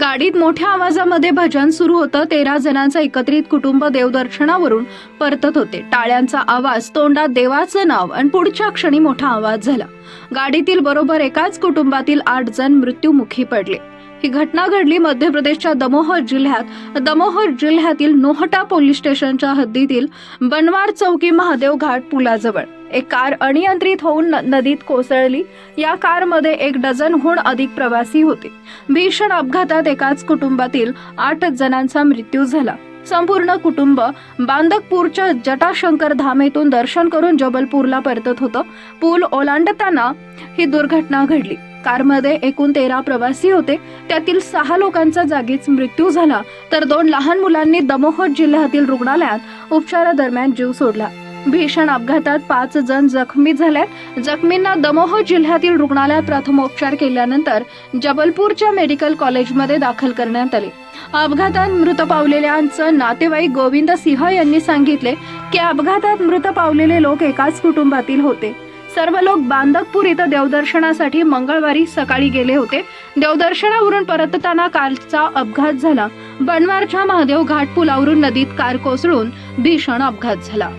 गाडीत मोठ्या आवाजामध्ये भजन सुरू होतं. तेरा जणांचं एकत्रित कुटुंब देवदर्शनावरून परतत होते. टाळ्यांचा आवाज तोंडात देवाचं नाव आणि पुढच्या क्षणी मोठा आवाज झाला. गाडीतील बरोबर एकाच कुटुंबातील आठ जण मृत्युमुखी पडले. ही घटना घडली मध्य प्रदेशच्या दमोह जिल्ह्यात. दमोह जिल्ह्यातील नोहटा पोलीस स्टेशनच्या हद्दीतील बनवार चौकी महादेव घाट पुलाजवळ. एक कार अनियंत्रित होऊन नदीत कोसळली. या कारमध्ये एक डझनहून अधिक प्रवासी होते. भीषण अपघातात एकाच कुटुंबातील आठ जणांचा मृत्यू झाला. संपूर्ण कुटुंब बांदकपूरच्या जटाशंकर धाम येथून दर्शन करून जबलपूरला परतत होतं. पूल ओलांडताना ही दुर्घटना घडली. कारमध्ये एकूण तेरा प्रवासी होते. त्यातील सहा लोकांचा जागीच मृत्यू झाला. तर दोन लहान मुलांनी दमोह जिल्ह्यातील रुग्णालयात उपचारादरम्यान जीव सोडला. भीषण अपघातात पाच जण जखमी झाल्यात. जखमींना दमोह जिल्ह्यातील रुग्णालयात प्रथमोपचार केल्यानंतर जबलपूरच्या मेडिकल कॉलेजमध्ये दाखल करण्यात आले. अपघातात मृत पावलेल्यांचं नातेवाईक गोविंद सिंह यांनी सांगितले की अपघातात मृत पावलेले लोक एकाच कुटुंबातील होते. सर्व लोक बांदकपूर इथं देवदर्शनासाठी मंगळवारी सकाळी गेले होते. देवदर्शनावरून परतताना कारचा अपघात झाला. बनवारच्या महादेव घाट पुलावरून नदीत कार कोसळून भीषण अपघात झाला.